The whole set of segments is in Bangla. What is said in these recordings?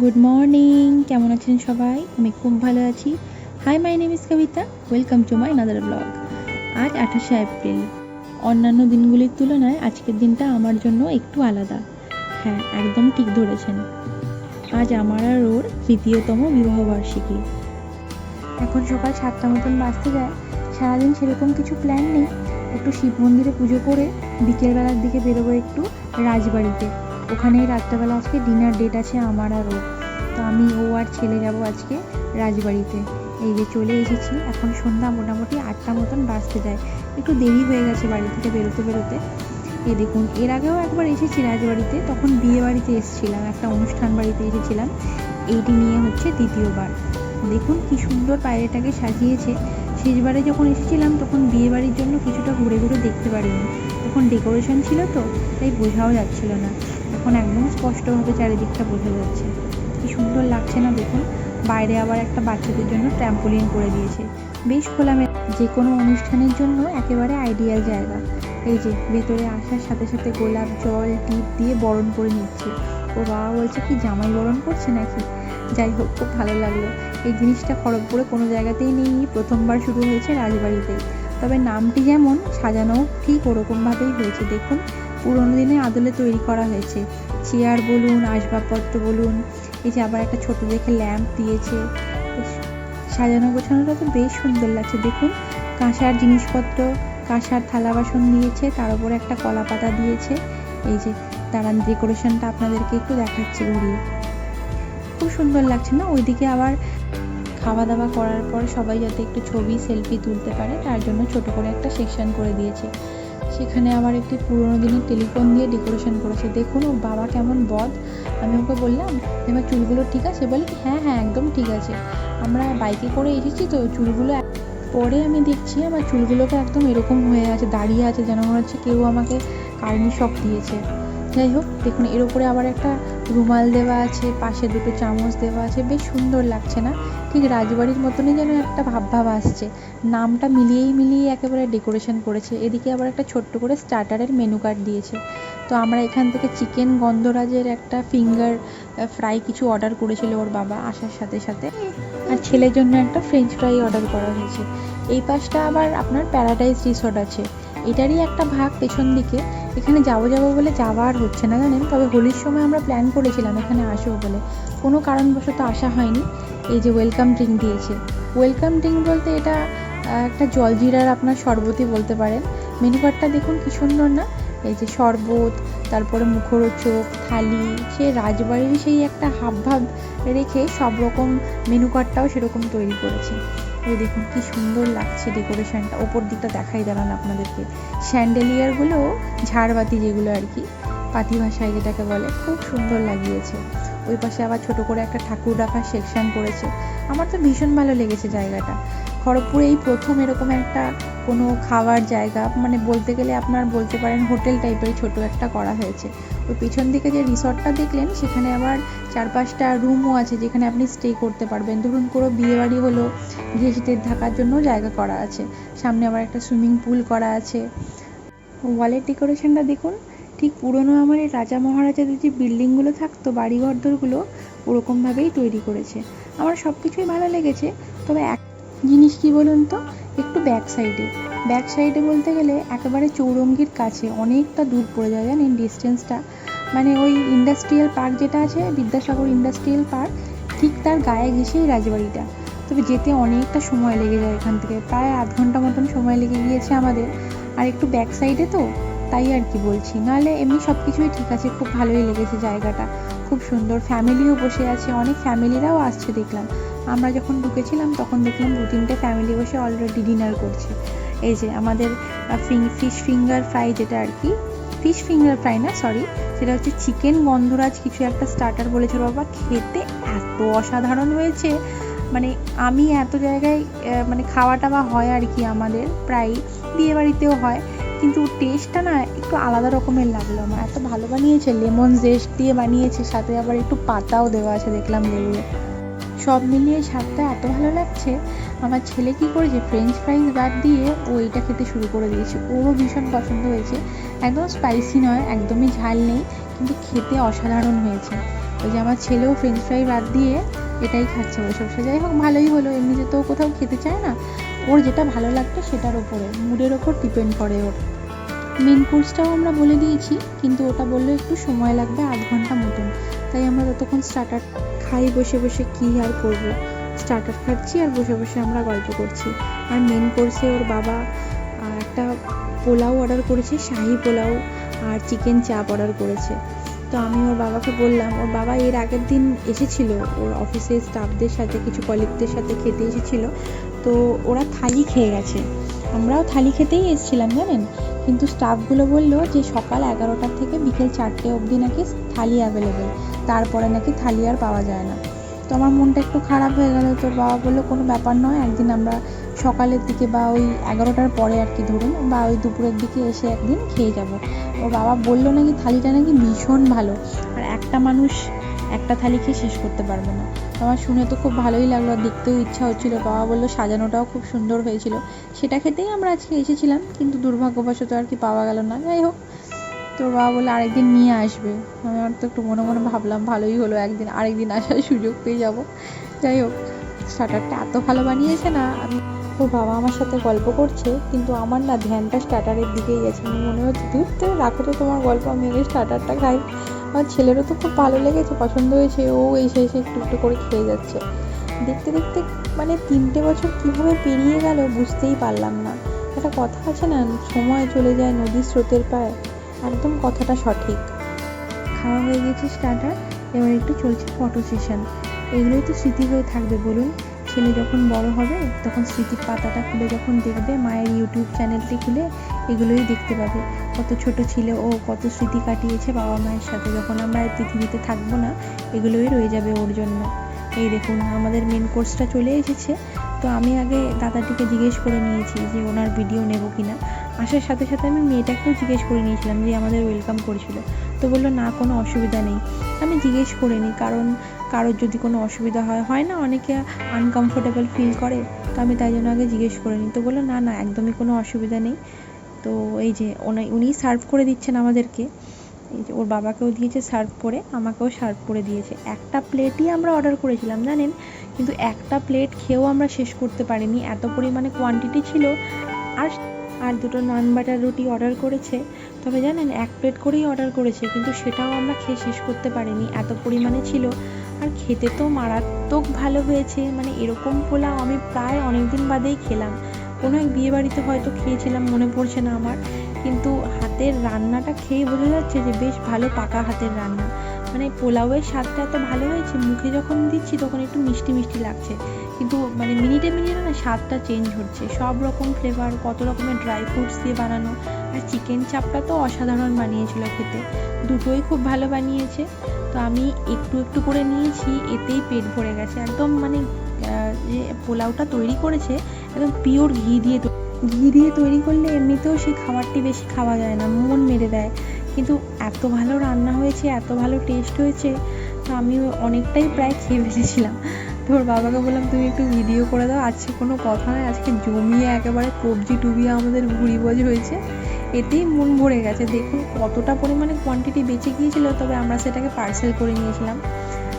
গুড মর্নিং কেমন আছেন সবাই? আমি খুব ভালো আছি। Hi my name is Kabita welcome to my another blog আজ আঠাশে এপ্রিল অন্যান্য দিনগুলির তুলনায় আজকের দিনটা আমার জন্য একটু আলাদা। হ্যাঁ একদম ঠিক ধরেছেন। আজ আমার আর ওর তৃতীয়তম বিবাহবার্ষিকী এখন সকাল সাতটা মতন বাঁচতে যায়। সারাদিন সেরকম কিছু প্ল্যান নেই। একটু শিব মন্দিরে পুজো করে বিকেলবেলার দিকে বেরোবো একটু রাজবাড়িতে। ওখানেই রাত্রেবেলা আজকে ডিনার ডেট আছে আমার আর ওর। তো আমি ও আর ছেলে যাব আজকে রাজবাড়িতে। এই যে চলে এসেছি, এখন সন্ধ্যা মোটামুটি আটটা মতন বাজতে যায়। একটু দেরি হয়ে গেছে বাড়ি থেকে বেরোতে বেরোতে। এই দেখুন, এর আগেও একবার এসেছি রাজবাড়িতে, তখন বিয়ে বাড়িতে এসেছিলাম, একটা অনুষ্ঠান বাড়িতে এসেছিলাম। এইটি নিয়ে হচ্ছে দ্বিতীয়বার। দেখুন কি সুন্দর বাইরেটাকে সাজিয়েছে। শেষবারে যখন এসেছিলাম, তখন বিয়ে বাড়ির জন্য কিছুটা ঘুরে ঘুরে দেখতে পারিনি। তখন ডেকোরেশন ছিল তো, তাই বোঝাও যাচ্ছিল না। এখন একদম স্পষ্টভাবে চারিদিকটা বোঝা যাচ্ছে। কি সুন্দর লাগছে না দেখুন? বাইরে আবার একটা বাচ্চাদের জন্য ট্র্যাম্পোলিন করে দিয়েছে। বেশ খোলামে যে কোনো অনুষ্ঠানের জন্য একেবারে আইডিয়াল জায়গা। এই যে, ভেতরে আসার সাথে সাথে গোলাপ জল, টিপ দিয়ে বরণ করে নিচ্ছে। ও বাবা বলছে, কি জামাই বরণ করছে নাকি? যাই হোক, খুব ভালো লাগল। এই জিনিসটা খড়গপুরে কোনো জায়গাতেই নেই। প্রথমবার শুরু হয়েছে রাজবাড়িতেই। তবে নামটি যেমন সাজানো ঠিক ওরকমভাবেই হয়েছে। দেখুন পুরোনো দিনে আদলে তৈরি করা হয়েছে। চেয়ার বলুন, আসবাবপত্র বলুন, এই যে আবার একটা ছোট দেখে ল্যাম্প দিয়েছে। সাজানো গোছানোটা তো বেশ সুন্দর লাগছে। দেখুন, কাঁসার জিনিসপত্র, কাঁসার থালা বাসন দিয়েছে, তার উপরে একটা কলা পাতা দিয়েছে। এই যে দাঁড়ান ডেকোরেশনটা আপনাদেরকে একটু দেখাচ্ছি ঘুরিয়ে। খুব সুন্দর লাগছে না? ওইদিকে আবার খাওয়া দাওয়া করার পর সবাই যাতে একটু ছবি, সেলফি তুলতে পারে, তার জন্য ছোট করে একটা সেকশন করে দিয়েছে। সেখানে আমার একটি পুরোনো দিনের টেলিফোন দিয়ে ডেকোরেশন করেছে। দেখুন ও বাবা কেমন বদ। আমি ওকে বললাম, এবার চুলগুলো ঠিক আছে? বলে হ্যাঁ হ্যাঁ একদম ঠিক আছে। আমরা বাইকে করে এসেছি তো, চুলগুলো পরে আমি দেখছি আমার চুলগুলোকে একদম এরকম হয়ে আছে, দাঁড়িয়ে আছে যেন মনে হচ্ছে কেউ আমাকে কার্নি শক দিয়েছে। যাই হোক, দেখুন, এর উপরে আবার একটা রুমাল দেওয়া আছে, পাশে দুটো চামচ দেওয়া আছে, বেশ সুন্দর লাগছে না? ঠিক রাজবাড়ির মতনই যেন একটা ভাব ভাব আসছে। নামটা মিলিয়েই মিলিয়ে একেবারে ডেকোরেশন করেছে। এদিকে আবার একটা ছোট্ট করে স্টার্টারের মেনু কার্ড দিয়েছে। তো আমরা এখান থেকে চিকেন গন্ধরাজের একটা ফিঙ্গার ফ্রাই কিছু অর্ডার করেছিল ওর বাবা আসার সাথে সাথে। আর ছেলের জন্য একটা ফ্রেঞ্চ ফ্রাই অর্ডার করা হয়েছে। এই পাশটা আবার আপনার প্যারাডাইজ রিসোর্ট আছে। এটারই একটা ভাগ পেছন দিকে। এখানে যাব যাব বলে যাওয়া আর হচ্ছে না জানেন? তবে হোলির সময় আমরা প্ল্যান করেছিলাম এখানে আসব বলে। কোনো কারণবশত আসা হয়নি। এই যে ওয়েলকাম ড্রিঙ্ক দিয়েছে। ওয়েলকাম ড্রিঙ্ক বলতে এটা একটা জলজিরার আপনার শরবতই বলতে পারেন। মেনু কার্ডটা দেখুন কি সুন্দর না? এই যে শরবত, তারপরে মুখরোচক, থালি, সে রাজবাড়ির সেই একটা হাবভাব রেখে সব রকম মেনু কার্ডটাও সেরকম তৈরি করেছে। এই দেখুন কি সুন্দর লাগছে ডেকোরেশনটা। ওপর দিকটা দেখাই দাঁড়ান আপনাদেরকে। স্যান্ডেলিয়ারগুলো ঝাড়বাতি যেগুলো আর কি, পাতি ভাষায় যেটাকে বলে, খুব সুন্দর লাগিয়েছে। ওই পাশে আবার ছোট করে একটা ঠাকুর রাখার সেকশন করেছে আমার তো ভীষণ ভালো লেগেছে জায়গাটা। খড়গপুরে এই প্রথম এরকম একটা কোনো খাওয়ার জায়গা মানে বলতে গেলে আপনার বলতে পারেন হোটেল টাইপের ছোট একটা করা হয়েছে। ওই পিছন দিকে যে রিসর্টটা দেখলেন, সেখানে আবার চার পাঁচটা রুমও আছে যেখানে আপনি স্টে করতে পারবেন। ধরুন কোনো বিয়েবাড়ি হলো গেস্টদের থাকার জন্য জায়গা করা আছে। সামনে আবার একটা সুইমিং পুল করা আছে। ওয়ালের ডেকোরেশনটা দেখুন, ঠিক পুরনো আমলের রাজা মহারাজাদের যে বিল্ডিংগুলো থাকতো বাড়িঘরদোরগুলো ওরকমভাবেই তৈরি করেছে। আমার সব কিছুই ভালো লেগেছে, তবে এক জিনিস কি বলুন তো? একটু ব্যাক সাইডে ব্যাক সাইডে বলতে গেলে একেবারে চৌরঙ্গির কাছে, অনেকটা দূর পড়ে যায় জানেন ডিস্টেন্সটা মানে ওই ইন্ডাস্ট্রিয়াল পার্ক যেটা আছে, বিদ্যাসাগর ইন্ডাস্ট্রিয়াল পার্ক ঠিক তার গায়ে ঘেঁষেই রাজবাড়িটা। তবে যেতে অনেকটা সময় লেগে যায় এখান থেকে। প্রায় আধ ঘণ্টা মতন সময় লেগে গিয়েছে আমাদের। আর একটু ব্যাক সাইডে তো, তাই আর কি বলছি। নাহলে এমনি সব কিছুই ঠিক আছে, খুব ভালোই লেগেছে জায়গাটা। খুব সুন্দর। ফ্যামিলিও বসে আছে, অনেক ফ্যামিলিরাও আসছে দেখলাম। আমরা যখন ঢুকেছিলাম, তখন দেখলাম দু তিনটে ফ্যামিলি বসে অলরেডি ডিনার করছে। এই যে আমাদের ফিশ ফিঙ্গার ফ্রাই যেটা আর কি ফিশ ফিঙ্গার ফ্রাই না সরি সেটা হচ্ছে চিকেন গন্ধরাজ কিছু একটা স্টার্টার বলেছিল বাবা, খেতে এত অসাধারণ হয়েছে। মানে আমি এত জায়গায় মানে খাওয়া টাওয়া হয় আর কি আমাদের, প্রায় বিয়ে বাড়িতেও হয়, কিন্তু টেস্টটা না একটু আলাদা রকমের লাগল আমার। এত ভালো বানিয়েছে লেমন জেস্ট দিয়ে বানিয়েছে, সাথে আবার একটু পাতাও দেওয়া আছে, দেখলাম লেবুয়ে সব মিলিয়ে স্বাদটা এত ভালো লাগছে, আমার ছেলে কি করেছে ফ্রেঞ্চ ফ্রাইজ বাদ দিয়ে ও এইটা খেতে শুরু করে দিয়েছে। ওরও ভীষণ পছন্দ হয়েছে। একদম স্পাইসি নয়, একদমই ঝাল নেই, কিন্তু খেতে অসাধারণ হয়েছে। ওই যে আমার ছেলেও ফ্রেঞ্চ ফ্রাই বাদ দিয়ে এটাই খাচ্ছে বসে বসে যাই হোক, ভালোই হলো, এমনিতে তো কোথাও খেতে চায় না। ওর যেটা ভালো লাগতো সেটার ওপরে মুডের ওপর ডিপেন্ড করে ওর। মেন কোর্সটাও আমরা বলে দিয়েছি, কিন্তু ওটা বললে একটু সময় লাগবে, আধ ঘণ্টা মতন। তাই আমরা ততক্ষণ স্টার্টার খাই, বসে বসে কী আর করব? স্টার্টার খাচ্ছি আর বসে বসে আমরা গল্প করছি। আর মেন কোর্সে ওর বাবা একটা পোলাও অর্ডার করেছে, শাহি পোলাও আর চিকেন চাপ অর্ডার করেছে। তো আমি ওর বাবাকে বললাম, ওর বাবা এর আগের দিন এসেছিল, ওর অফিসের স্টাফদের সাথে, কিছু কলিগদের সাথে খেতে এসেছিল। তো ওরা থালি খেয়ে গেছে। আমরাও থালি খেতেই এসেছিলাম, জানেন? কিন্তু স্টাফগুলো বলল যে সকাল এগারোটার থেকে বিকেল চারটে অবধি নাকি থালি অ্যাভেলেবেল তারপরে নাকি থালি আর পাওয়া যায় না। তো আমার মনটা একটু খারাপ হয়ে গেল, তোর বাবা বলল, কোনো ব্যাপার নয়, একদিন আমরা সকালের দিকে বা ওই এগারোটার পরে আর কি ধরুন, বা ওই দুপুরের দিকে এসে একদিন খেয়ে যাব। ওর বাবা বলল, নাকি থালিটা নাকি ভীষণ ভালো। আর একটা মানুষ একটা থালি খেয়ে শেষ করতে পারবে না। আমার শুনে তো খুব ভালোই লাগল, আর দেখতেও ইচ্ছা হচ্ছিল। বাবা বলল, সাজানোটাও খুব সুন্দর হয়েছিল। সেটা খেতেই আমরা আজকে এসেছিলাম, কিন্তু দুর্ভাগ্যবশত আর কি পাওয়া গেল না। যাই হোক, তোর বাবা বলল, আরেকদিন নিয়ে আসবে। আমি আমার তো একটু মনে মনে ভাবলাম, ভালোই হলো একদিন, আরেকদিন আসার সুযোগ পেয়ে যাব। যাই হোক, স্টার্টারটা এত ভালো বানিয়েছে না, আমি ওর বাবা আমার সাথে গল্প করছে, কিন্তু আমার না ধ্যানটা স্টার্টারের দিকেই গেছে। মনে হচ্ছে দূর থেকে রাখো তো তোমার গল্প, আমি স্টার্টারটা খাই। আমার ছেলেরও তো খুব ভালো লেগেছে, পছন্দ হয়েছে, ও এসে এসে একটু একটু করে খেয়ে যাচ্ছে। দেখতে দেখতে মানে তিনটে বছর কীভাবে পেরিয়ে গেল বুঝতেই পারলাম না। একটা কথা আছে না, সময় চলে যায় নদীর স্রোতের পায়ে, একদম কথাটা সঠিক। খাওয়া হয়ে গেছে স্টার্টার, এবার একটু চলছে ফটো সেশন। এগুলোই তো স্মৃতি হয়ে থাকবে, বলুন। ছেলে যখন বড় হবে, তখন স্মৃতির পাতাটা খুলে যখন দেখবে, মায়ের ইউটিউব চ্যানেলটি খুলে এগুলোই দেখতে পাবে। কত ছোট ছিল ও কত স্মৃতি কাটিয়েছে বাবা মায়ের সাথে। যখন আমরা পৃথিবীতে থাকব না, এগুলোই রয়ে যাবে ওর জন্য। এই দেখুন, আমাদের মেন কোর্সটা চলে এসেছে। তো আমি আগে দাদাটিকে জিজ্ঞেস করে নিয়েছি যে ওনার ভিডিও নেব কিনা। আসার সাথে সাথে আমি মেয়েটাকেও জিজ্ঞেস করে নিয়েছিলাম যে আমাদের ওয়েলকাম করেছিল। তো বলল, না, কোনো অসুবিধা নেই। আমি জিজ্ঞেস করে নিই, কারণ কারোর যদি কোনো অসুবিধা হয় হয় না অনেকে আনকমফোর্টেবল ফিল করে? তো আমি তাই জন্য আগে জিজ্ঞেস করে নিই। তো বলল, না না, একদমই কোনো অসুবিধা নেই। তো এই যে উনি সার্ভ করে দিচ্ছেন আমাদেরকে। এই যে ওর বাবাকেও দিয়েছে সার্ভ করে, আমাকেও সার্ভ করে দিয়েছে। একটা প্লেটই আমরা অর্ডার করেছিলাম, জানেন? কিন্তু একটা প্লেট খেয়েও আমরা শেষ করতে পারিনি। এত পরিমাণে কোয়ান্টিটি ছিল। আর আর দুটো নান বাটার রুটি অর্ডার করেছে। তবে জানেন, এক প্লেট করেই অর্ডার করেছে, কিন্তু সেটাও আমরা খেয়ে শেষ করতে পারিনি। এত পরিমাণে ছিল। আর খেতে তো মারাত্মক ভালো হয়েছে। মানে এরকম পোলাও আমি প্রায় অনেক দিন বাদেই খেলাম। কোনো এক বিয়ে বাড়িতে হয়তো খেয়েছিলাম, মনে পড়ছে না আমার। কিন্তু হাতের রান্নাটা খেয়ে বোঝা যাচ্ছে যে বেশ ভালো পাকা হাতের রান্না। মানে পোলাওয়ের স্বাদটা এত ভালো হয়েছে, মুখে যখন দিচ্ছি তখন একটু মিষ্টি মিষ্টি লাগছে। কিন্তু মানে মিনিটে মিনিটে না স্বাদটা চেঞ্জ হচ্ছে। সব রকম ফ্লেভার কত রকমের ড্রাই ফ্রুটস দিয়ে বানানো। আর চিকেন চাপটা তো অসাধারণ বানিয়েছিল খেতে। দুটোই খুব ভালো বানিয়েছে। তো আমি একটু একটু করে নিয়েছি, এতেই পেট ভরে গেছে। একদম মানে যে পোলাওটা তৈরি করেছে একদম পিওর ঘি দিয়ে ঘি দিয়ে তৈরি করলে এমনিতেও সেই খাবারটি বেশি খাওয়া যায় না, মন মেরে দেয়। কিন্তু এত ভালো রান্না হয়েছে, এত ভালো টেস্ট হয়েছে, তো আমি অনেকটাই প্রায় খেয়ে ফেলেছিলাম। তো ওর বাবাকে বললাম, তুমি একটু ভিডিও করে দাও, আজকে কোনো কথা নয়, আজকে জমিয়ে একেবারে কবজি টুবিয়ে আমাদের ভুড়ি ভোজ হয়েছে। এতেই মন ভরে গেছে। দেখুন কতটা পরিমাণে কোয়ান্টিটি বেঁচে গিয়েছিল, তবে আমরা সেটাকে পার্সেল করে নিয়েছিলাম।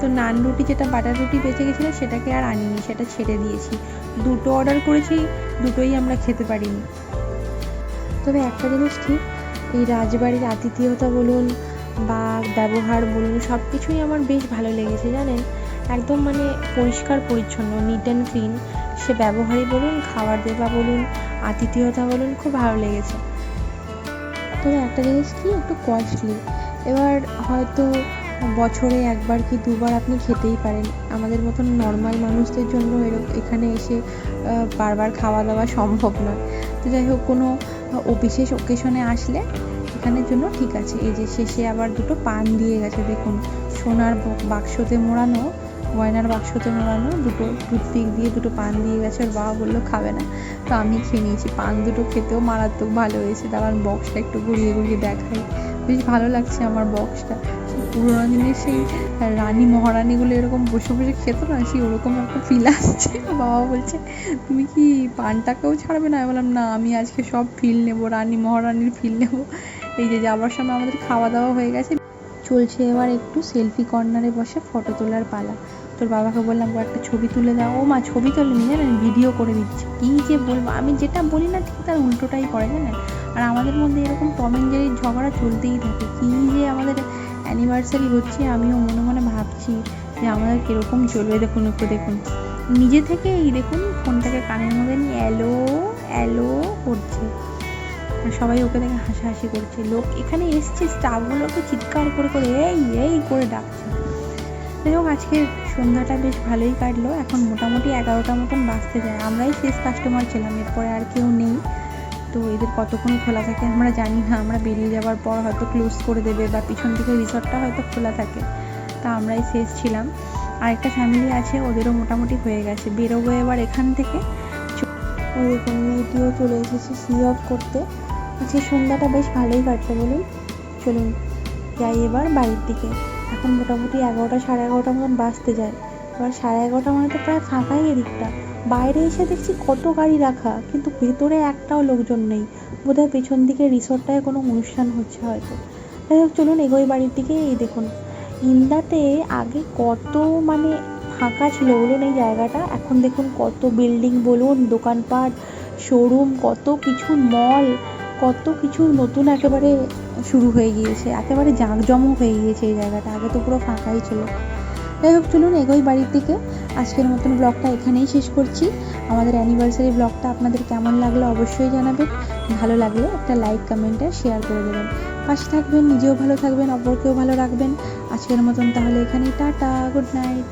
তো নান রুটি যেটা বাটার রুটি বেঁচে গেছিল, সেটাকে আর আনিনি, সেটা ছেড়ে দিয়েছি। দুটো অর্ডার করেছি, দুটোই আমরা খেতে পারিনি। তবে একটা জিনিস ঠিক, এই রাজবাড়ির আতিথেয়তা বলুন বা ব্যবহার বলুন সব কিছুই আমার বেশ ভালো লেগেছে, জানেন? একদম মানে পরিষ্কার পরিচ্ছন্ন নিট অ্যান্ড ক্লিন সে ব্যবহারই বলুন, খাবার দেওয়া বলুন, আতিথেয়তা বলুন, খুব ভালো লেগেছে। তবে একটা জিনিস কি, একটু কস্টলি এবার হয়তো বছরে একবার কি দুবার আপনি খেতেই পারেন। আমাদের মতন নর্মাল মানুষদের জন্য এখানে এসে বারবার খাওয়া দাওয়া সম্ভব নয়। তো যাই হোক, কোনো বিশেষ ওকেশনে আসলে এখানের জন্য ঠিক আছে। এই যে শেষে আবার দুটো পান দিয়ে গেছে, দেখুন। সোনার বাক্সতে মোড়ানো, গয়নার বাক্সতে মোড়ানো, দুটো টুথপিক দিয়ে দুটো পান দিয়ে গেছে, আর বাবা বলল, খাবে না। তো আমি খেয়ে নিয়েছি। পান দুটো খেতেও মারাত্মক ভালো হয়েছে। দাঁড়ান বক্সটা একটু ঘুরিয়ে ঘুরিয়ে দেখাই। বেশ ভালো লাগছে আমার বক্সটা পুরোনো দিনের সেই রানী মহারানীগুলো এরকম বসে বসে খেত না, সেই ওরকম একটা ফিল আসছে। বাবা বলছে, তুমি কি পানটাকেও ছাড়বে না? আমি বললাম, না, আমি আজকে সব ফিল নেব, রানী মহারানীর ফিল নেব। এই যে যাবার সময় আমাদের খাওয়া দাওয়া হয়ে গেছে। চলছে এবার একটু সেলফি কর্নারে বসে ফটো তোলার পালা। তোর বাবাকে বললাম, ও, একটা ছবি তুলে দাও। ও মা, ছবি তোলেনি জানেন ভিডিও করে দিচ্ছে। কী যে বলব? আমি যেটা বলি না, ঠিক তার উল্টোটাই করে জানেন আর আমাদের মধ্যে এরকম টম অ্যান্ড জেরির ঝগড়া চলতেই থাকে। কী যে আমাদের অ্যানিভার্সারি হচ্ছে, আমিও মনে মনে ভাবছি যে আমাদের কীরকম চলবে দেখুন একটু দেখুন। নিজে থেকে এই দেখুন, ফোনটাকে কানের মধ্যে নিয়ে এলো এলো করছে। সবাই ওকে দেখে হাসাহাসি করছে। লোক এখানে এসছে স্টাফগুলোকে চিৎকার করে করে এই এই করে ডাকছে। যাই হোক আজকে সন্ধ্যাটা বেশ ভালোই কাটলো। এখন মোটামুটি এগারোটা মতন বাঁচতে যায়। আমরাই শেষ কাস্টমার ছিলাম, এরপরে আর কেউ নেই। তো এদের কতক্ষণ খোলা থাকে আমরা জানি না। আমরা বেরিয়ে যাওয়ার পর হয়তো ক্লোজ করে দেবে বা পিছন দিকে রিসর্টটা হয়তো খোলা থাকে। তা আমরাই শেষ ছিলাম। আর একটা ফ্যামিলি আছে, ওদেরও মোটামুটি হয়ে গেছে। বেরোবো এবার এখান থেকে। ওই মেয়েটিও চলে এসেছে সি অফ করতে। আজকে সন্ধ্যাটা বেশ ভালোই কাটলো বলুন। চলুন যাই এবার বাড়ির দিকে। এখন মোটামুটি এগারোটা সাড়ে এগারোটা মতন বাজতে যায়। এবার সাড়ে এগারোটা মানে তো প্রায় ফাঁকাই এদিকটা। বাইরে এসে দেখছি কত গাড়ি রাখা, কিন্তু ভেতরে একটাও লোকজন নেই। বোধহয় পেছন দিকে রিসোর্টটায় কোনো অনুষ্ঠান হচ্ছে হয়তো। যাই হোক, চলুন এগোই বাড়ির দিকে, এই দেখুন। ইন্দাতে আগে কত মানে ফাঁকা ছিল বলুন এই জায়গাটা, এখন দেখুন কত বিল্ডিং বলুন, দোকানপাট, শোরুম, কত কিছু মল, কত কিছু নতুন একেবারে শুরু হয়ে গিয়েছে, একেবারে জাঁকজমক হয়ে গিয়েছে এই জায়গাটা, আগে তো পুরো ফাঁকাই ছিল। যাই হোক, চলুন এগোই বাড়ির দিকে। আজকের মতন ব্লগটা এখানেই শেষ করছি। আমাদের অ্যানিভার্সারি ব্লগটা আপনাদের কেমন লাগল অবশ্যই জানাবেন। ভালো লাগলে একটা লাইক কমেন্ট আর শেয়ার করে দেবেন। পাশে থাকবেন, নিজেও ভালো থাকবেন, অপরকেও ভালো রাখবেন। আজকের মতন তাহলে এখানেই, টাটা গুড নাইট